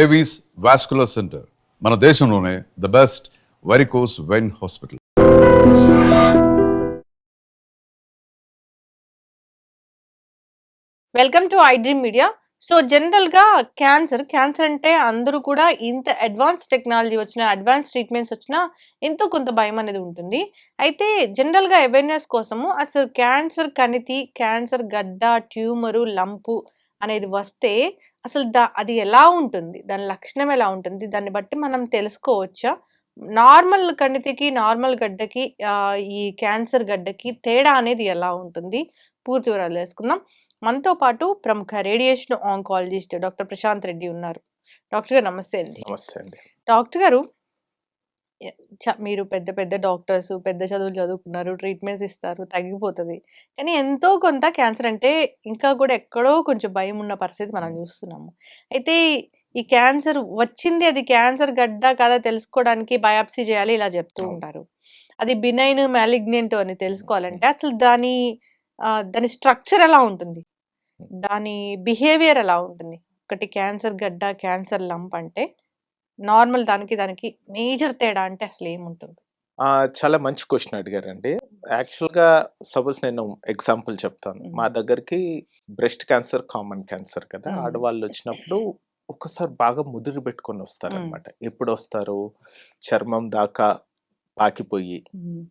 Avis vascular centre మన దేశంలోనే the best varicose vein hospital welcome to iDream media so జనరల్గా cancer cancer అంటే అందరూ కూడా ఇంత అడ్వాన్స్ టెక్నాలజీ వచ్చిన అడ్వాన్స్ ట్రీట్మెంట్స్ వచ్చినా ఎంతో కొంత భయం అనేది ఉంటుంది అయితే జనరల్గా అవేర్నెస్ కోసము అసలు క్యాన్సర్ కణితి క్యాన్సర్ గడ్డ ట్యూమరు లంపు అనేది వస్తే అసలు దా అది ఎలా ఉంటుంది దాని లక్షణం ఎలా ఉంటుంది దాన్ని బట్టి మనం తెలుసుకోవచ్చా నార్మల్ కణితికి నార్మల్ గడ్డకి ఈ క్యాన్సర్ గడ్డకి తేడా అనేది ఎలా ఉంటుంది పూర్తి వివరాలు తెలుసుకుందాం మనతో పాటు ప్రముఖ radiation oncologist doctor Prashanth Reddy ఉన్నారు డాక్టర్ గారు నమస్తే అండి నమస్తే అండి డాక్టర్ గారు చ- మీరు పెద్ద పెద్ద డాక్టర్స్, పెద్ద చదువులు చదువుకున్నారు. ట్రీట్‌మెంట్స్ ఇస్తారు. తగ్గిపోతుంది కానీ ఎంతో కొంత క్యాన్సర్ అంటే ఇంకా కూడా ఎక్కడో కొంచెం భయం ఉన్న పరిస్థితి మనం చూస్తున్నాము అయితే ఈ క్యాన్సర్ వచ్చింది అది క్యాన్సర్ గడ్డ కదా తెలుసుకోవడానికి బయాప్సీ చేయాలి ఇలా చెప్తూ ఉంటారు. అది బినైన్, మాలిగ్నెంట్ అని తెలుసుకోవాలంటే అసలు దాని దాని స్ట్రక్చర్ ఎలా ఉంటుంది? దాని బిహేవియర్ ఎలా ఉంటుంది? ఒకటి క్యాన్సర్ గడ్డ, క్యాన్సర్ లంప్ అంటే నార్మల్ దానికి దానికి మేజర్ తేడా అంటే అసలు ఏముంటుంది చాలా మంచి క్వశ్చన్ అడిగారండి యాక్చువల్గా సపోజ్ నేను ఎగ్జాంపుల్ చెప్తాను మా దగ్గరికి బ్రెస్ట్ క్యాన్సర్ కామన్ క్యాన్సర్ కదా ఆడవాళ్ళు వచ్చినప్పుడు ఒక్కసారి బాగా ముదిరి పెట్టుకొని వస్తారనమాట ఎప్పుడు వస్తారు చర్మం దాకా పాకిపోయి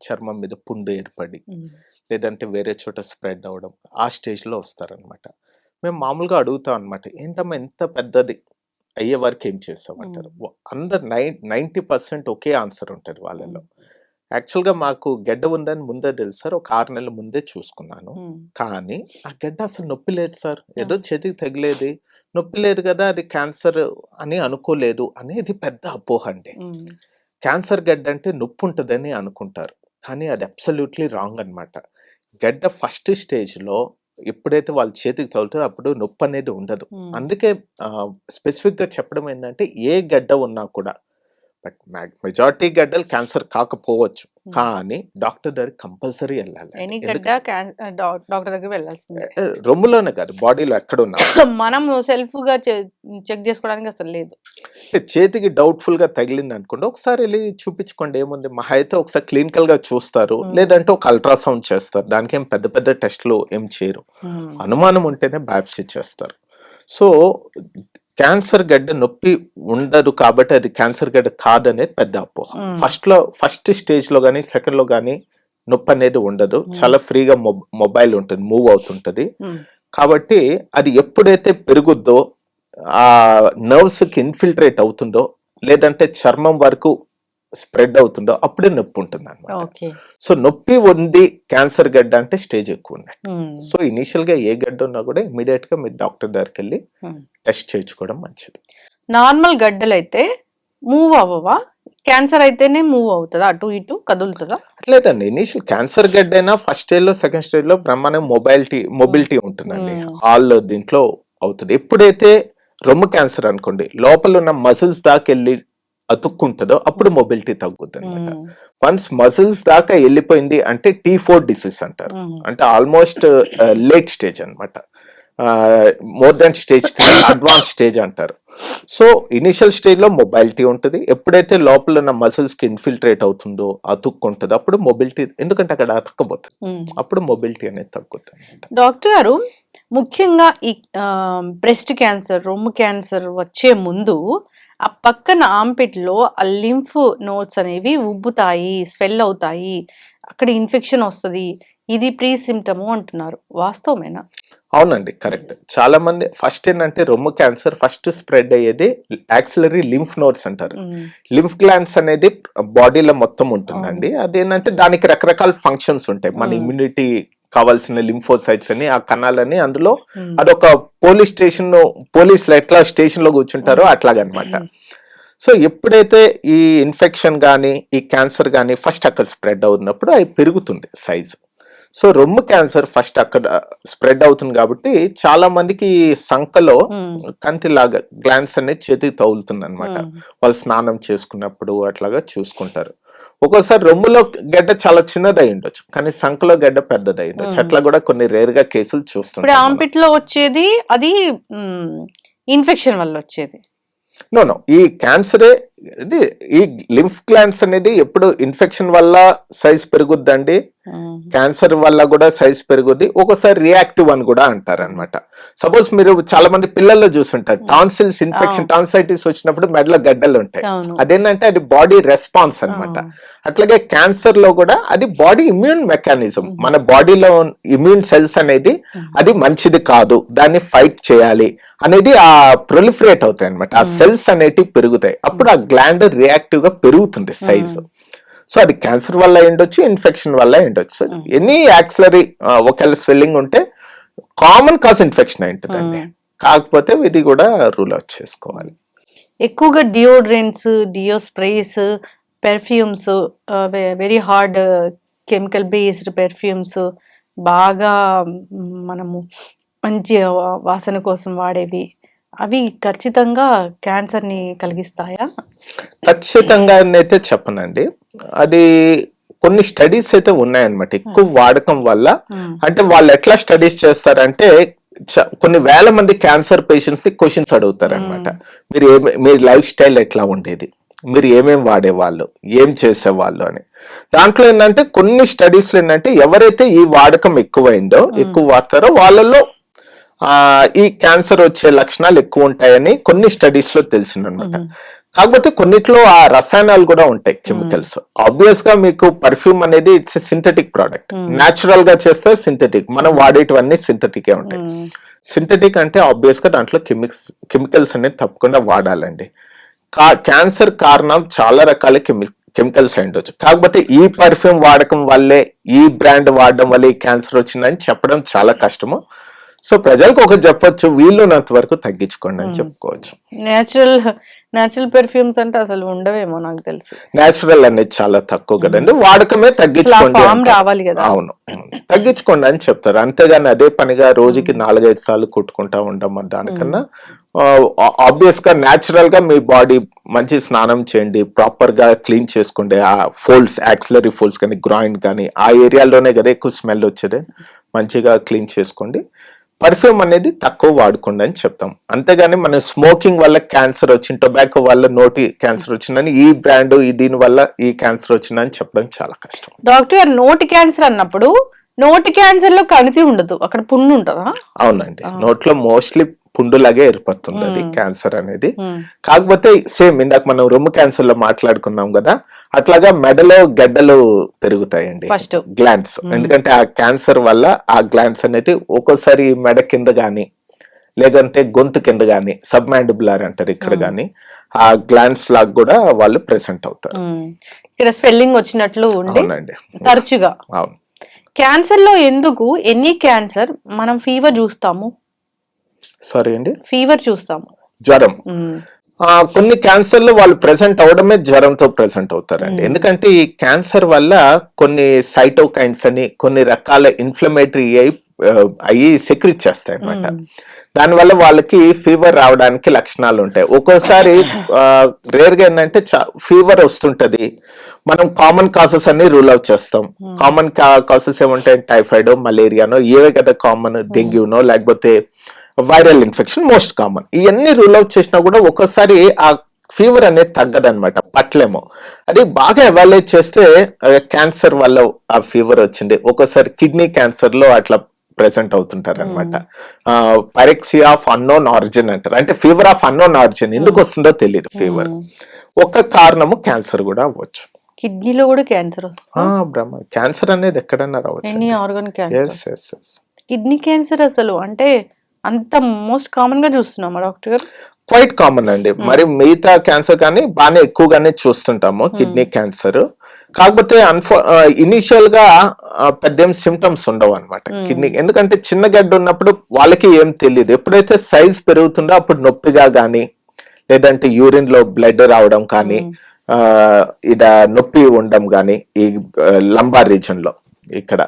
చర్మం మీద పుండు ఏర్పడి లేదంటే వేరే చోట స్ప్రెడ్ అవ్వడం ఆ స్టేజ్లో వస్తారనమాట మేము మామూలుగా అడుగుతాం అనమాట ఏంటమ్మా ఎంత పెద్దది అయ్యే వరకు ఏం చేస్తాం అంటారు అందరు నైన్ నైంటీ పర్సెంట్ ఒకే ఆన్సర్ ఉంటుంది వాళ్ళలో యాక్చువల్గా మాకు గడ్డ ఉందని ముందే తెలుసు సార్ ఒక ఆరు నెలల ముందే చూసుకున్నాను కానీ ఆ గడ్డ అసలు నొప్పి లేదు సార్ ఏదో చేతికి తగిలేది నొప్పి లేదు కదా అది క్యాన్సర్ అని అనుకోలేదు అనేది పెద్ద అపోహ అండి క్యాన్సర్ గడ్డ అంటే నొప్పి ఉంటుందని అనుకుంటారు కానీ అది అబ్సల్యూట్లీ రాంగ్ అనమాట గడ్డ ఫస్ట్ స్టేజ్లో ఎప్పుడైతే వాళ్ళ చేతికి తగులుతారో అప్పుడు నొప్పి అనేది ఉండదు అందుకే స్పెసిఫిక్గా చెప్పడం ఏంటంటే ఏ గడ్డ ఉన్నా కూడా మెజార్టీ గడ్డలు క్యాన్సర్ కాకపోవచ్చు hmm. కానీ డాక్టర్ దగ్గర కంపల్సరీ వెళ్ళాలి డాక్టర్ దగ్గర రొమ్ములోనే కాదు బాడీలో ఎక్కడ ఉన్నా మనం సెల్ఫ్ గా చెక్ చేసుకోవడానికి అసలు లేదు చేతికి డౌట్ఫుల్ గా తగిలింది అనుకోండి ఒకసారి వెళ్ళి చూపించుకోండి ఏముంది మా అయితే ఒకసారి క్లినికల్ గా చూస్తారు hmm. లేదంటే ఒక అల్ట్రాసౌండ్ చేస్తారు దానికి ఏం పెద్ద పెద్ద టెస్ట్లు ఏం చేయరు hmm. అనుమానం ఉంటేనే బయాప్సీ చేస్తారు సో క్యాన్సర్ గడ్డ నొప్పి ఉండదు కాబట్టి అది క్యాన్సర్ గడ్డ కాదనేది పెద్ద అపోహ ఫస్ట్ లో ఫస్ట్ స్టేజ్ లో కానీ సెకండ్ లో కానీ నొప్పి అనేది ఉండదు చాలా ఫ్రీగా మొబైల్ ఉంటుంది మూవ్ అవుతుంటది కాబట్టి అది ఎప్పుడైతే పెరుగుద్దో ఆ నర్వ్స్ కి ఇన్ఫిల్ట్రేట్ అవుతుందో లేదంటే చర్మం వరకు స్ప్రెడ్ అవుతుందో అప్పుడే నొప్పి ఉంటుంది అనమాట సో నొప్పి ఉంది క్యాన్సర్ గడ్డ అంటే స్టేజ్ ఎక్కువ ఉన్నట్టు సో ఇనీషియల్ గా ఏ గడ్డ ఉన్నా కూడా ఇమీడియట్ గా మీరు డాక్టర్ దగ్గరికి వెళ్ళి టెస్ట్ చేయించుకోవడం మంచిది నార్మల్ గడ్డలు అయితే మూవ్ అవ్వవా క్యాన్సర్ అయితేనే మూవ్ అవుతుందా అటు ఇటు కదులుతుందా లేదండి ఇనీషియల్ క్యాన్సర్ గడ్డ అయినా ఫస్ట్ స్టేజ్ లో సెకండ్ స్టేజ్ లో బ్రహ్మాండ మొబైల్టీ మొబిలిటీ ఉంటుందండి ఆల్ దీంట్లో అవుతుంది ఎప్పుడైతే రొమ్ము క్యాన్సర్ అనుకోండి లోపల ఉన్న మసిల్స్ దాకా వెళ్ళి అతుక్కుంటుందో అప్పుడు మొబిలిటీ తగ్గుతుంది అనమాట వన్స్ మజిల్స్ దాకా వెళ్ళిపోయింది అంటే టీ ఫోర్ డిసీజ్ అంటారు hmm. అంటే ఆల్మోస్ట్ లేట్ స్టేజ్ అనమాట more than stage advance stage అంటారు సో ఇనిషియల్ స్టేజ్ లో మొబైలిటీ ఉంటుంది ఎప్పుడైతే లోపల ఉన్న కి ఇన్ఫిల్ట్రేట్ అవుతుందో అతుక్కుంటుంది అప్పుడు మొబిలిటీ ఎందుకంటే అక్కడ అతుక్కపోతుంది hmm. అప్పుడు మొబిలిటీ అనేది తగ్గుతుంది డాక్టర్ గారు ముఖ్యంగా ఈ బ్రెస్ట్ క్యాన్సర్ రొమ్ము క్యాన్సర్ వచ్చే ముందు ఆ పక్కన ఆంపిట్లో ఆ లింఫ్ నోట్స్ అనేవి ఉబ్బుతాయి స్వెల్ అవుతాయి అక్కడ ఇన్ఫెక్షన్ వస్తుంది ఇది ప్రీ సిమ్టమ్ అంటున్నారు వాస్తవమేనా అవునండి కరెక్ట్ చాలా మంది ఫస్ట్ ఏంటంటే రొమ్ము క్యాన్సర్ ఫస్ట్ స్ప్రెడ్ అయ్యేది యాక్సిలరీ లింఫ్ నోట్స్ అంటారు లింఫ్ గ్లాన్స్ అనేది బాడీలో మొత్తం ఉంటుందండి అదేంటంటే దానికి రకరకాల ఫంక్షన్స్ ఉంటాయి మన ఇమ్యూనిటీ కావాల్సిన లింఫోసైట్స్ అని ఆ కణాలని అందులో అదొక పోలీస్ స్టేషన్ పోలీసులు ఎట్లా స్టేషన్ లో కూర్చుంటారో అట్లాగనమాట సో ఎప్పుడైతే ఈ ఇన్ఫెక్షన్ కానీ ఈ క్యాన్సర్ కానీ ఫస్ట్ అక్కడ స్ప్రెడ్ అవుతున్నప్పుడు అవి పెరుగుతుంది సైజ్ సో రొమ్ము క్యాన్సర్ ఫస్ట్ అక్కడ స్ప్రెడ్ అవుతుంది కాబట్టి చాలా మందికి సంఖలో కంతిలాగా గ్లాన్స్ అనేది చేతికి తగులుతుంది అనమాట వాళ్ళు స్నానం చేసుకున్నప్పుడు అట్లాగా చూసుకుంటారు ఒక్కోసారి రొమ్ములో గడ్డ చాలా చిన్నదై ఉండొచ్చు కానీ సంఖలో గడ్డ పెద్దదై ఉండొచ్చు అట్లా కూడా కొన్ని రేర్ గా కేసులు చూస్తుంటాం ఆంపిట్ లో వచ్చేది అది ఇన్ఫెక్షన్ వల్ల వచ్చేది నో నో ఈ క్యాన్సరే ఇది ఈ లింఫ్ గ్లాండ్స్ అనేది ఎప్పుడు ఇన్ఫెక్షన్ వల్ల సైజ్ పెరుగుద్దండి క్యాన్సర్ వల్ల కూడా సైజ్ పెరుగుద్ది ఒకసారి రియాక్టివ్ అని కూడా అంటారు అనమాట సపోజ్ మీరు చాలా మంది పిల్లల్లో చూసుంటారు టాన్సిల్స్ ఇన్ఫెక్షన్ టాన్సైటిస్ వచ్చినప్పుడు మెడలో గడ్డలు ఉంటాయి అదేంటంటే అది బాడీ రెస్పాన్స్ అనమాట అట్లాగే క్యాన్సర్ లో కూడా అది బాడీ ఇమ్యూన్ మెకానిజం మన బాడీలో ఇమ్యూన్ సెల్స్ అనేది అది మంచిది కాదు దాన్ని ఫైట్ చేయాలి అనేది ఆ ప్రొలిఫరేట్ అవుతాయి అనమాట ఆ సెల్స్ అనేటివి పెరుగుతాయి అప్పుడు ఆ గ్లాండ్ రియాక్టివ్ గా పెరుగుతుంది సైజు hmm. సో అది క్యాన్సర్ వల్ల ఉండొచ్చు ఇన్ఫెక్షన్ వల్ల ఉండొచ్చు ఎనీ యాక్సిలరీ ఒకవేళ స్వెల్లింగ్ ఉంటే కామన్ కాజ్ ఇన్ఫెక్షన్ అండి కాకపోతే ఇది కూడా రూల్ అవుట్ చేసుకోవాలి ఎక్కువగా deodorants deo sprays perfumes very hard chemical based perfumes బాగా మనము మంచి వాసన కోసం వాడేవి అవి ఖచ్చితంగా క్యాన్సర్ ని కలిగిస్తాయా ఖచ్చితంగా అయితే చెప్పనండి అది కొన్ని స్టడీస్ అయితే ఉన్నాయన్నమాట ఎక్కువ వాడకం వల్ల అంటే వాళ్ళు ఎట్లా స్టడీస్ చేస్తారంటే కొన్ని వేల మంది క్యాన్సర్ పేషెంట్స్ ని క్వశ్చన్స్ అడుగుతారనమాట మీరు ఏమి మీ లైఫ్ స్టైల్ ఎట్లా ఉండేది మీరు ఏమేమి వాడేవాళ్ళు ఏం చేసేవాళ్ళు అని దాంట్లో ఏంటంటే కొన్ని స్టడీస్లో ఏంటంటే ఎవరైతే ఈ వాడకం ఎక్కువైందో ఎక్కువ వాడతారో వాళ్ళలో ఈ క్యాన్సర్ వచ్చే లక్షణాలు ఎక్కువ ఉంటాయని కొన్ని స్టడీస్ లో అనమాట కాకపోతే కొన్నిట్లో ఆ రసాయనాలు కూడా ఉంటాయి కెమికల్స్ ఆబ్వియస్ గా మీకు పర్ఫ్యూమ్ అనేది ఇట్స్ సింథటిక్ ప్రోడక్ట్ న్యాచురల్ గా చేస్తే సింథటిక్ మనం వాడేటివన్నీ సింథటిక్ ఏ ఉంటాయి సింథటిక్ అంటే ఆబ్వియస్ గా దాంట్లో కెమిక్స్ కెమికల్స్ అనేది తప్పకుండా వాడాలండి క్యాన్సర్ కారణం చాలా రకాల కెమికల్స్ అయి ఉండొచ్చు కాకపోతే ఈ పర్ఫ్యూమ్ వాడకం వల్లే ఈ బ్రాండ్ వాడడం వల్లే క్యాన్సర్ వచ్చిందని చెప్పడం చాలా కష్టము సో ప్రజలకు ఒకటి చెప్పొచ్చు వీళ్ళున్నంత వరకు తగ్గించుకోండి అని చెప్పుకోవచ్చు నేచురల్ నేచురల్ పెర్ఫ్యూమ్స్ అంటే అసలు ఉండవేమో నాకు తెలుసు నేచురల్ అనేది చాలా తక్కువ కదండి వాడకమే తగ్గించుకోండి రావాలి కదా అవును తగ్గించుకోండి అని చెప్తారు అంతేగాని అదే పనిగా రోజుకి నాలుగైదు సార్లు కుట్టుకుంటా ఉండడం దానికన్నా ఆబ్వియస్ గా న్యాచురల్ గా మీ బాడీ మంచి స్నానం చేయండి ప్రాపర్ గా క్లీన్ చేసుకుంటే ఆ ఫోల్డ్స్ యాక్సిలరీ ఫోల్డ్స్ కానీ గ్రాయిన్ కానీ ఆ ఏరియాలోనే కదా ఎక్కువ స్మెల్ వచ్చేది మంచిగా క్లీన్ చేసుకోండి పర్ఫ్యూమ్ అనేది తక్కువ వాడుకోండి అని చెప్తాం అంతేగాని మనం స్మోకింగ్ వల్ల క్యాన్సర్ వచ్చింది టొబాకో వల్ల నోటి క్యాన్సర్ వచ్చిందని ఈ బ్రాండ్ ఈ దీని వల్ల ఈ క్యాన్సర్ వచ్చిందని చెప్పడం చాలా కష్టం డాక్టర్ నోటి క్యాన్సర్ అన్నప్పుడు నోటి క్యాన్సర్ లో కణితి ఉండదు అక్కడ పుండు ఉంటుందా అవునండి నోట్లో మోస్ట్లీ పుండులాగే ఏర్పడుతుంది అది క్యాన్సర్ అనేది కాకపోతే సేమ్ ఇందాక మనం రొమ్ము క్యాన్సర్ లో మాట్లాడుకున్నాం కదా అట్లాగా మెడలో గడ్డలు పెరుగుతాయండి ఫస్ట్ గ్లాన్స్ hmm. ఎందుకంటే ఆ క్యాన్సర్ వల్ల ఆ గ్లాన్స్ అనేది ఒక్కోసారి మెడ కింద గాని లేదంటే గొంతు కింద గాని సబ్ మ్యాండిబులర్ అంటారు ఇక్కడ hmm. గాని ఆ గ్లాన్స్ లాగా కూడా వాళ్ళు ప్రెసెంట్ అవుతారు hmm. ఇక్కడ స్పెల్లింగ్ వచ్చినట్లు అవునండి తరచుగా అవును క్యాన్సర్ లో ఎందుకు ఎనీ క్యాన్సర్ మనం ఫీవర్ చూస్తాము సారీ అండి ఫీవర్ చూస్తాము జ్వరం కొన్ని క్యాన్సర్లు వాళ్ళు ప్రెసెంట్ అవడమే జ్వరంతో ప్రెసెంట్ అవుతారండి ఎందుకంటే ఈ క్యాన్సర్ వల్ల కొన్ని సైటోకైన్స్ అని కొన్ని రకాల ఇన్ఫ్లమేటరీ అయి అవి సెక్రిట్ చేస్తాయి అనమాట దానివల్ల వాళ్ళకి ఫీవర్ రావడానికి లక్షణాలు ఉంటాయి ఒక్కోసారి రేర్గా ఏంటంటే ఫీవర్ వస్తుంటది మనం కామన్ కాసెస్ అన్ని రూల్ అవుట్ చేస్తాం కామన్ కాసెస్ ఏమంటాయి టైఫాయిడ్ మలేరియానో ఏవే కదా కామన్ డెంగ్యూనో లేకపోతే వైరల్ ఇన్ఫెక్షన్ మోస్ట్ కామన్ ఇవన్నీ రూల్ అవుట్ చేసినా కూడా ఒక్కోసారి ఆ ఫీవర్ అనేది తగ్గదనమాట పట్లేము అది బాగా ఎవాల్యుయేట్ చేస్తే క్యాన్సర్ వల్ల ఆ ఫీవర్ వచ్చింది ఒక్కోసారి కిడ్నీ క్యాన్సర్ లో అట్లా ప్రెసెంట్ అవుతుంటారు అనమాట పైరెక్సీ ఆఫ్ అన్నోన్ ఆరిజిన్ అంటారు అంటే ఫీవర్ ఆఫ్ అన్నోన్ ఆరిజిన్ ఎందుకు వస్తుందో తెలియదు ఫీవర్ hmm. ఒక కారణము క్యాన్సర్ కూడా అవ్వచ్చు కిడ్నీలో కూడా క్యాన్సర్ వస్తుంది క్యాన్సర్ అనేది ఎక్కడన్నా రావచ్చు కిడ్నీ క్యాన్సర్ అసలు అంటే అంత మోస్ట్ కామన్ గా చూస్తున్నామా డాక్టర్ గారు క్వైట్ కామన్ అండి hmm. మరి మిగతా క్యాన్సర్ కానీ బాగానే ఎక్కువగానే చూస్తుంటాము hmm. కిడ్నీ క్యాన్సర్ కాకపోతే అన్ఫో ఇనిషియల్ గా పెద్ద సిమ్టమ్స్ ఉండవు అనమాట hmm. కిడ్నీ ఎందుకంటే చిన్న గడ్డ ఉన్నప్పుడు వాళ్ళకి ఏం తెలియదు ఎప్పుడైతే సైజ్ పెరుగుతుందో అప్పుడు నొప్పిగా కానీ లేదంటే యూరిన్ లో బ్లడ్ రావడం కానీ ఇడ నొప్పి ఉండడం కానీ ఈ లంబా రీజన్ లో ఇక్కడ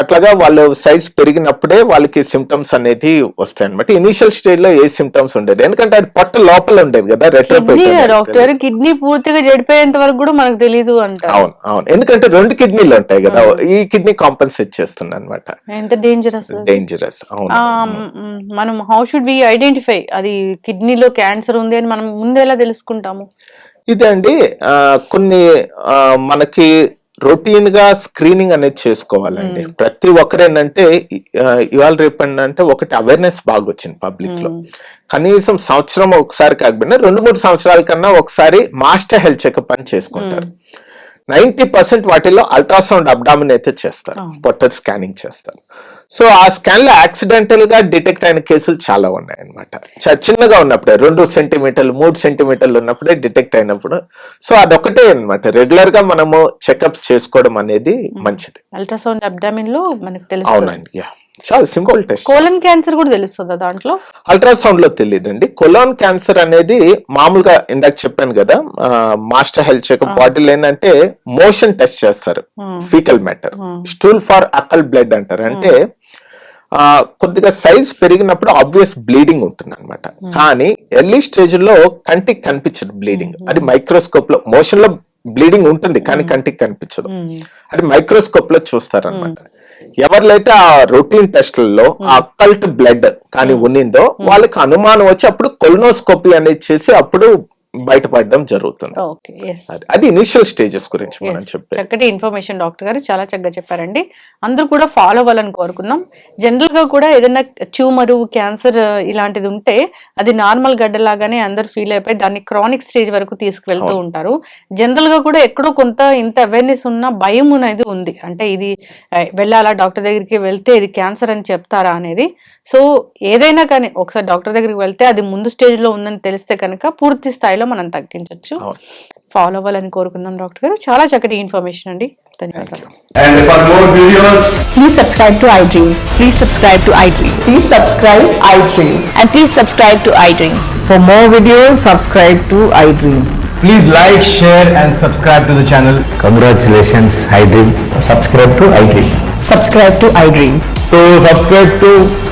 అట్లాగా వాళ్ళు సైజ్ పెరిగినప్పుడే వాళ్ళకి సిమ్టమ్స్ అనేది వస్తాయి అనమాట ఇనిషియల్ స్టేజ్ లో ఏ సిమ్టమ్స్ ఉండేది ఎందుకంటే అది పట్ట లోపల ఉండేవి కదా రెట్రోపైట్ డాక్టర్ కిడ్నీ పూర్తిగా చెడిపోయేంత వరకు కూడా మనకు తెలియదు అంట అవును అవును ఎందుకంటే రెండు కిడ్నీలు ఉంటాయి కదా ఈ కిడ్నీ కాంపెన్సేట్ చేస్తుంది అనమాట డేంజరస్ డేంజరస్ మనం హౌ షుడ్ బి ఐడెంటిఫై అది కిడ్నీలో క్యాన్సర్ ఉంది అని మనం ముందు ఎలా తెలుసుకుంటాము ఇదండి అండి కొన్ని మనకి రొటీన్ గా స్క్రీనింగ్ అనేది చేసుకోవాలండి ప్రతి ఒక్కరు ఏంటంటే ఇవాళ రేపు అంటే ఒకటి అవేర్నెస్ బాగా వచ్చింది పబ్లిక్ లో కనీసం సంవత్సరం ఒకసారి కాకపోయినా రెండు మూడు సంవత్సరాల కన్నా ఒకసారి మాస్టర్ హెల్త్ చెకప్ అని చేసుకుంటారు నైన్టీ పర్సెంట్ వాటిలో అల్ట్రాసౌండ్ అబ్డామిన్ అయితే చేస్తారు పొట్టర్ స్కానింగ్ చేస్తారు సో ఆ స్కాన్ లో యాక్సిడెంటల్ గా డిటెక్ట్ అయిన కేసులు చాలా ఉన్నాయి అనమాట చిన్నగా ఉన్నప్పుడే రెండు సెంటీమీటర్లు మూడు సెంటీమీటర్లు ఉన్నప్పుడే డిటెక్ట్ అయినప్పుడు సో అదొకటే అనమాట రెగ్యులర్ గా మనము చెకప్స్ చేసుకోవడం అనేది మంచిది అల్ట్రాసౌండ్ అబ్డామిన్ లో మనకు తెలుసు అవునండి యా చాలా సింపుల్ టెస్ట్ కోలన్ క్యాన్సర్ కూడా తెలుస్తుందా దాంట్లో అల్ట్రాసౌండ్ లో తెలియదండి కొలోన్ క్యాన్సర్ అనేది మామూలుగా ఇందాక చెప్పాను కదా మాస్టర్ హెల్త్ చెకప్ బాటిల్ ఏంటంటే మోషన్ టెస్ట్ చేస్తారు faecal matter stool for occult blood అంటారు అంటే కొద్దిగా సైజ్ పెరిగినప్పుడు ఆబ్వియస్ బ్లీడింగ్ ఉంటుంది అనమాట కానీ ఎర్లీ స్టేజ్ లో కంటికి కనిపించదు బ్లీడింగ్ అది మైక్రోస్కోప్ లో మోషన్ లో బ్లీడింగ్ ఉంటుంది కానీ కంటికి కనిపించదు అది మైక్రోస్కోప్ లో చూస్తారనమాట ఎవరిలైతే ఆ రొటీన్ టెస్ట్లలో ఆ అకల్ట్ బ్లడ్ కానీ ఉన్నిందో వాళ్ళకి అనుమానం వచ్చి అప్పుడు కొలనోస్కోపీ అనేది చేసి అప్పుడు బయటపడడం జరుగుతుంది అది ఇనిషియల్ స్టేజెస్ గురించి మనం చెప్పాం చక్కటి ఇన్ఫర్మేషన్ డాక్టర్ గారు చాలా చక్కగా చెప్పారండి అందరూ కూడా ఫాలో అవ్వాలని కోరుకుందాం జనరల్ గా కూడా ఏదైనా ట్యూమర్ క్యాన్సర్ ఇలాంటిది ఉంటే అది నార్మల్ గడ్డలాగానే అందరు ఫీల్ అయిపోయి దాన్ని క్రానిక్ స్టేజ్ వరకు తీసుకువెళ్తూ ఉంటారు జనరల్ గా కూడా ఎక్కడో కొంత ఇంత అవేర్నెస్ ఉన్న భయం అనేది ఉంది అంటే ఇది వెళ్ళాలా డాక్టర్ దగ్గరికి వెళ్తే ఇది క్యాన్సర్ అని చెప్తారా అనేది సో ఏదైనా కానీ ఒకసారి డాక్టర్ దగ్గరికి వెళ్తే అది ముందు స్టేజ్ లో ఉందని తెలిస్తే కనుక పూర్తి స్థాయిలో స్థాయిలో మనం తగ్గించవచ్చు ఫాలో అవ్వాలని కోరుకుందాం డాక్టర్ గారు చాలా చక్కటి ఇన్ఫర్మేషన్ అండి ధన్యవాదాలు please subscribe to iDream please subscribe to iDream Subscribe to iDream and please subscribe subscribe to dream for